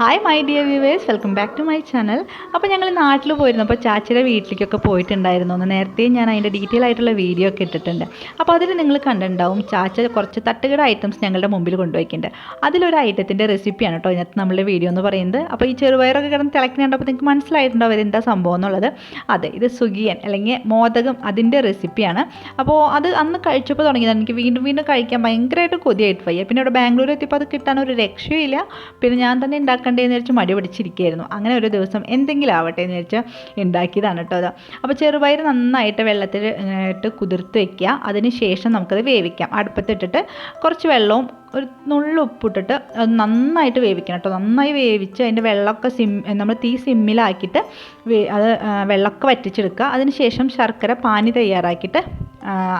Hi my dear viewers welcome back to my channel അപ്പോൾ ഞങ്ങൾ നാട്ടിൽ പോയിരുന്നു. അപ്പോൾ ചാച്ചിയുടെ വീട്ടിലേക്കൊക്കെ പോയിട്ടുണ്ടായിരുന്നു. ഒന്ന് നേരത്തെ ഞാൻ അതിന്റെ ഡീറ്റെയിൽ ആയിട്ടുള്ള വീഡിയോ ഒക്കെ ഇട്ടിട്ടുണ്ട്. അപ്പോൾ അതിൽ നിങ്ങൾ കണ്ടിട്ടുണ്ടാവും ചാച്ച കുറച്ച് തട്ടുകട ഐറ്റംസ് ഞങ്ങളുടെ മുമ്പിൽ കൊണ്ടുപോയിട്ടുണ്ട്. അതിലൊരു ഐറ്റത്തിന്റെ റെസിപ്പിയാണ് കേട്ടോ ഇതിനകത്ത് നമ്മളുടെ വീഡിയോ എന്ന് പറയുന്നത്. അപ്പോൾ ഈ ചെറുപയറൊക്കെ കിടന്ന് തിളക്കുന്നുണ്ടപ്പോൾ നിങ്ങൾക്ക് മനസ്സിലായിട്ടുണ്ടാവും അതെന്താ സംഭവം എന്നുള്ളത്? അതെ ഇത് സുഗിയൻ അല്ലെങ്കിൽ മോദകം അതിന്റെ റെസിപ്പിയാണ് അപ്പോൾ അത് അന്ന് കഴിച്ചപ്പോൾ തുടങ്ങിയതാണ്. എനിക്ക് വീണ്ടും വീണ്ടും കഴിക്കാൻ ഭയങ്കരമായിട്ട് കൊതിയായിട്ട് പോയി പിന്നെ ഇവിടെ ബാംഗ്ലൂർ എത്തിയപ്പോൾ അത് കിട്ടാൻ ഒരു രക്ഷയുമില്ല. പിന്നെ ഞാൻ തന്നെ ഉണ്ടാക്കണ്ടേന്ന് വെച്ച് മടി പിടിച്ചിരിക്കുകയായിരുന്നു. അങ്ങനെ ഒരു ദിവസം എന്തെങ്കിലും ആവട്ടെ എന്ന് വെച്ചാൽ ഉണ്ടാക്കിയതാണ് കേട്ടോ അത്. അപ്പോൾ ചെറുപയർ നന്നായിട്ട് വെള്ളത്തിൽ ഇട്ട് കുതിർത്ത് വെക്കുക. അതിന് ശേഷം നമുക്കത് വേവിക്കാം. അടുപ്പത്തിട്ടിട്ട് കുറച്ച് വെള്ളവും ഒരു നുള്ളു ഉപ്പിട്ടിട്ട് അത് നന്നായിട്ട് വേവിക്കണം കേട്ടോ. നന്നായി വേവിച്ച് അതിന്റെ വെള്ളമൊക്കെ സിം നമ്മൾ തീ സിമ്മിലാക്കിയിട്ട് അത് വെള്ളമൊക്കെ വറ്റിച്ചെടുക്കുക. അതിന് ശേഷം ശർക്കര പാനി തയ്യാറാക്കിയിട്ട്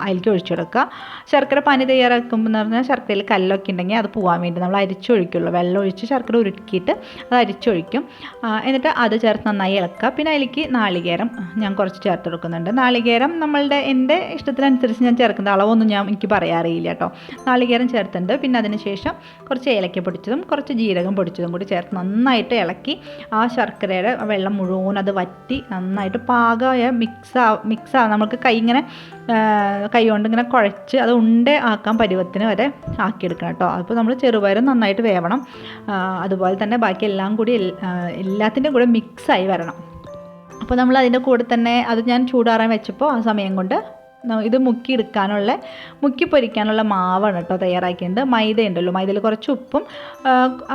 അതിലേക്ക് ഒഴിച്ചു കൊടുക്കുക. ശർക്കര പനി തയ്യാറാക്കുമ്പോൾ എന്ന് പറഞ്ഞാൽ ശർക്കരയിൽ കല്ലൊക്കെ ഉണ്ടെങ്കിൽ അത് പോകാൻ വേണ്ടി നമ്മൾ അരിച്ചൊഴിക്കുള്ളൂ വെള്ളം ഒഴിച്ച് ശർക്കര ഉരുക്കിയിട്ട് അത് അരിച്ചൊഴിക്കും എന്നിട്ട് അത് ചേർത്ത് നന്നായി ഇളക്കുക. പിന്നെ അതിലേക്ക് നാളികേരം ഞാൻ കുറച്ച് ചേർത്ത് കൊടുക്കുന്നുണ്ട്. നാളികേരം നമ്മളുടെ എന്റെ ഇഷ്ടത്തിനനുസരിച്ച് ഞാൻ ചേർക്കുന്ന അളവൊന്നും ഞാൻ എനിക്ക് പറയാറിയില്ല കേട്ടോ. നാളികേരം ചേർത്തിട്ടുണ്ട്. പിന്നെ അതിന് ശേഷം കുറച്ച് ഏലക്ക പൊടിച്ചതും കുറച്ച് ജീരകം പൊടിച്ചതും കൂടി ചേർത്ത് നന്നായിട്ട് ഇളക്കി ആ ശർക്കരയുടെ വെള്ളം മുഴുവൻ അത് വറ്റി നന്നായിട്ട് പാകമായ മിക്സ് മിക്സ് ആ നമുക്ക് കൈ ഇങ്ങനെ ആ, കൈ കൊണ്ട് ഇങ്ങനെ കുഴച്ച് അത് ഉണ്ട ആക്കാൻ പരുവത്തിന് വരെ ആക്കിയെടുക്കണം കേട്ടോ. അപ്പോൾ നമ്മൾ ചെറുപയറും നന്നായിട്ട് വേവണം. അതുപോലെ തന്നെ ബാക്കി എല്ലാം കൂടി എല്ലാത്തിന്റെയും കൂടെ മിക്സായി വരണം. അപ്പോൾ നമ്മൾ അതിന്റെ കൂടെ തന്നെ അത് ഞാൻ ചൂടാറാൻ വെച്ചപ്പോൾ ആ സമയം കൊണ്ട് ഇത് മുക്കി എടുക്കാനുള്ള മുക്കി പൊരിക്കാനുള്ള മാവാണ് കേട്ടോ തയ്യാറാക്കിയിട്ടുണ്ട്. മൈദ ഉണ്ടല്ലോ മൈദയിൽ കുറച്ച് ഉപ്പും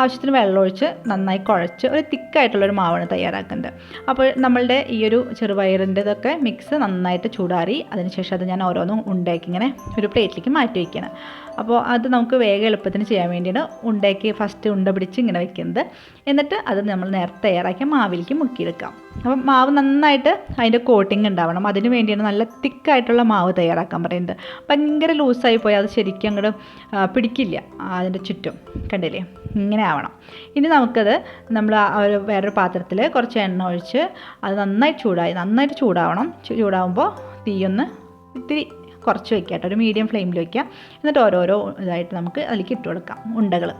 ആവശ്യത്തിന് വെള്ളമൊഴിച്ച് നന്നായി കുഴച്ച് ഒരു തിക്കായിട്ടുള്ളൊരു മാവാണ് തയ്യാറാക്കുന്നത്. അപ്പോൾ നമ്മളുടെ ഈ ഒരു ചെറുപയറിന്റെ ഇതൊക്കെ മിക്സ് നന്നായിട്ട് ചൂടാറി അതിനുശേഷം അത് ഞാൻ ഓരോന്നും ഉണ്ടാക്കി ഇങ്ങനെ ഒരു പ്ലേറ്റിലേക്ക് മാറ്റി വയ്ക്കണം അപ്പോൾ അത് നമുക്ക് വേഗം എളുപ്പത്തിന് ചെയ്യാൻ വേണ്ടിയിട്ട് ഉണ്ടാക്കി ഫസ്റ്റ് ഉണ്ട പിടിച്ച് ഇങ്ങനെ വെക്കുന്നത് എന്നിട്ട് അത് നമ്മൾ നേരത്തെ തയ്യാറാക്കിയ മാവിലേക്ക് മുക്കിയെടുക്കാം. അപ്പം മാവ് നന്നായിട്ട് അതിന്റെ കോട്ടിങ് ഉണ്ടാവണം. അതിന് വേണ്ടിയാണ് നല്ല തിക്കായിട്ടുള്ള മാവ് തയ്യാറാക്കാൻ പറയുന്നത്. ഭയങ്കര ലൂസായി പോയി അത് ശരിക്കും അങ്ങോട്ട് പിടിക്കില്ല. അതിന്റെ ചുറ്റും. കണ്ടില്ലേ? ഇങ്ങനെ ആവണം. ഇനി നമുക്കത് നമ്മൾ ഒരു വേറൊരു പാത്രത്തിൽ കുറച്ച് എണ്ണ ഒഴിച്ച് അത് നന്നായി ചൂടായി. നന്നായിട്ട് ചൂടാവണം. ചൂടാവുമ്പോൾ ചൂടാവുമ്പോൾ തീയൊന്ന് ഇത്തിരി കുറച്ച് വയ്ക്കാം കേട്ടോ. ഒരു മീഡിയം ഫ്ലെയിമിൽ വയ്ക്കാം എന്നിട്ട് ഓരോരോ ഇതായിട്ട് നമുക്ക് അതിലേക്ക് ഇട്ട് കൊടുക്കാം. ഉണ്ടകൾ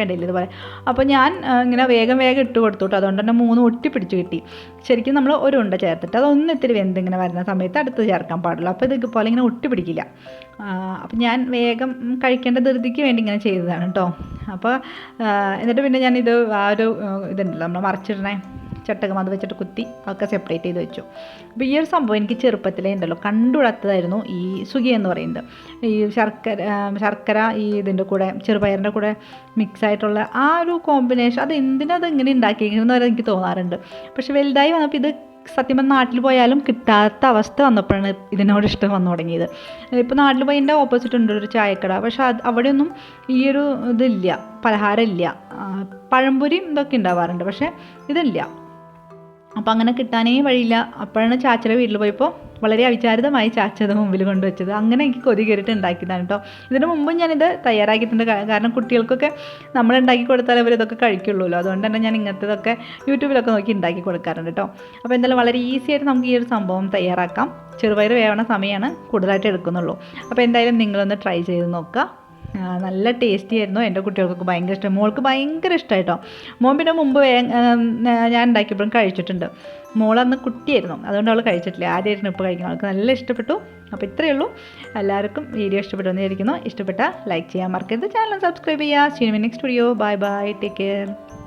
കണ്ടില്ല ഇതുപോലെ? അപ്പോൾ ഞാൻ ഇങ്ങനെ വേഗം വേഗം ഇട്ട് കൊടുത്തു കേട്ടോ അതുകൊണ്ട് തന്നെ മൂന്ന് ഒട്ടി പിടിച്ച് കിട്ടി. ശരിക്കും നമ്മൾ ഒരു ഉണ്ട ചേർത്തിട്ട് അതൊന്ന് ഇത്തിരി വെന്ത് ഇങ്ങനെ വരുന്ന സമയത്ത് അടുത്ത് ചേർക്കാൻ പാടുള്ളൂ. അപ്പോൾ ഇത് ഇതുപോലെ ഇങ്ങനെ ഒട്ടി പിടിക്കില്ല. അപ്പോൾ ഞാൻ വേഗം കഴിക്കേണ്ട ധൃതിക്ക് വേണ്ടി ഇങ്ങനെ ചെയ്തതാണ് കേട്ടോ അപ്പോൾ എന്നിട്ട് പിന്നെ ഞാനിത് ആ ഒരു ഇതുണ്ടല്ലോ നമ്മൾ മറിച്ചിടണേ. ചട്ടകം അത് വെച്ചിട്ട് കുത്തി അതൊക്കെ സെപ്പറേറ്റ് ചെയ്ത് വെച്ചു. അപ്പോൾ ഈ ഒരു സംഭവം എനിക്ക് ചെറുപ്പത്തിലേ ഉണ്ടല്ലോ. കണ്ടുവിടാത്തതായിരുന്നു ഈ സുഖി എന്ന് പറയുന്നത്. ഈ ശർക്കര ശർക്കര ഈ ഇതിന്റെ കൂടെ ചെറുപയറിന്റെ കൂടെ മിക്സ് ആയിട്ടുള്ള ആ ഒരു കോമ്പിനേഷൻ അത് എന്തിനത് ഇങ്ങനെ ഉണ്ടാക്കിയിരിക്കുന്നത് വരെ എനിക്ക് തോന്നാറുണ്ട്. പക്ഷേ വലുതായി വന്നപ്പോൾ ഇത് സത്യം നാട്ടിൽ പോയാലും കിട്ടാത്ത അവസ്ഥ വന്നപ്പോഴാണ് ഇതിനോട് ഇഷ്ടം വന്നു തുടങ്ങിയത്. ഇപ്പോൾ നാട്ടിൽ പോയി എന്റെ ഓപ്പോസിറ്റ് ഉണ്ട് ഒരു ചായക്കട. പക്ഷെ അത് അവിടെയൊന്നും ഈയൊരു ഇതില്ല പലഹാരം ഇല്ല പഴംപൊരിയും ഇതൊക്കെ ഉണ്ടാവാറുണ്ട്. പക്ഷേ ഇതില്ല. അപ്പോൾ അങ്ങനെ കിട്ടാനേ വഴിയില്ല. അപ്പോഴാണ് ചാച്ചയുടെ വീട്ടിൽ പോയപ്പോൾ വളരെ അവിചാരിതമായി ചാച്ചത് മുമ്പിൽ കൊണ്ടുവച്ചത്. അങ്ങനെ എനിക്ക് കൊതി കയറിയിട്ട് ഉണ്ടാക്കിയതാണ് കേട്ടോ ഇതിന് മുമ്പും ഞാനിത് തയ്യാറാക്കിയിട്ടുണ്ട്. കാരണം കുട്ടികൾക്കൊക്കെ നമ്മൾ ഉണ്ടാക്കി കൊടുത്താൽ അവർ ഇതൊക്കെ കഴിക്കുള്ളൂല്ലോ. അതുകൊണ്ട് തന്നെ ഞാൻ ഇങ്ങനത്തതൊക്കെ യൂട്യൂബിലൊക്കെ നോക്കി ഉണ്ടാക്കി കൊടുക്കാറുണ്ട് കേട്ടോ അപ്പോൾ എന്തായാലും വളരെ ഈസി ആയിട്ട് നമുക്ക് ഈ ഒരു സംഭവം തയ്യാറാക്കാം. ചെറുപയർ വേവണ സമയമാണ് കൂടുതലായിട്ട് എടുക്കുന്നുള്ളൂ. അപ്പോൾ എന്തായാലും നിങ്ങളൊന്ന് ട്രൈ ചെയ്ത് നോക്കുക. നല്ല ടേസ്റ്റി ആയിരുന്നു. എന്റെ കുട്ടികൾക്കൊക്കെ ഭയങ്കര ഇഷ്ടം. മോൾക്ക് ഭയങ്കര ഇഷ്ടമായിട്ടോ മോൻ പിന്നെ മുമ്പ് ഞാൻ ഉണ്ടാക്കിയപ്പോഴും കഴിച്ചിട്ടുണ്ട്. മോളന്ന് കുട്ടിയായിരുന്നു. അതുകൊണ്ട് അവൾ കഴിച്ചിട്ടില്ല. ആദ്യമായിരുന്നു ഇപ്പോൾ കഴിക്കുന്നത്. അവൾക്ക് നല്ല ഇഷ്ടപ്പെട്ടു. അപ്പോൾ ഇത്രയേ ഉള്ളൂ. എല്ലാവർക്കും വീഡിയോ ഇഷ്ടപ്പെട്ടു എന്ന് ഇഷ്ടപ്പെട്ട ലൈക്ക് ചെയ്യാൻ മറക്കരുത്. ചാനൽ സബ്സ്ക്രൈബ് ചെയ്യുക. സീനിമി next video bye bye take care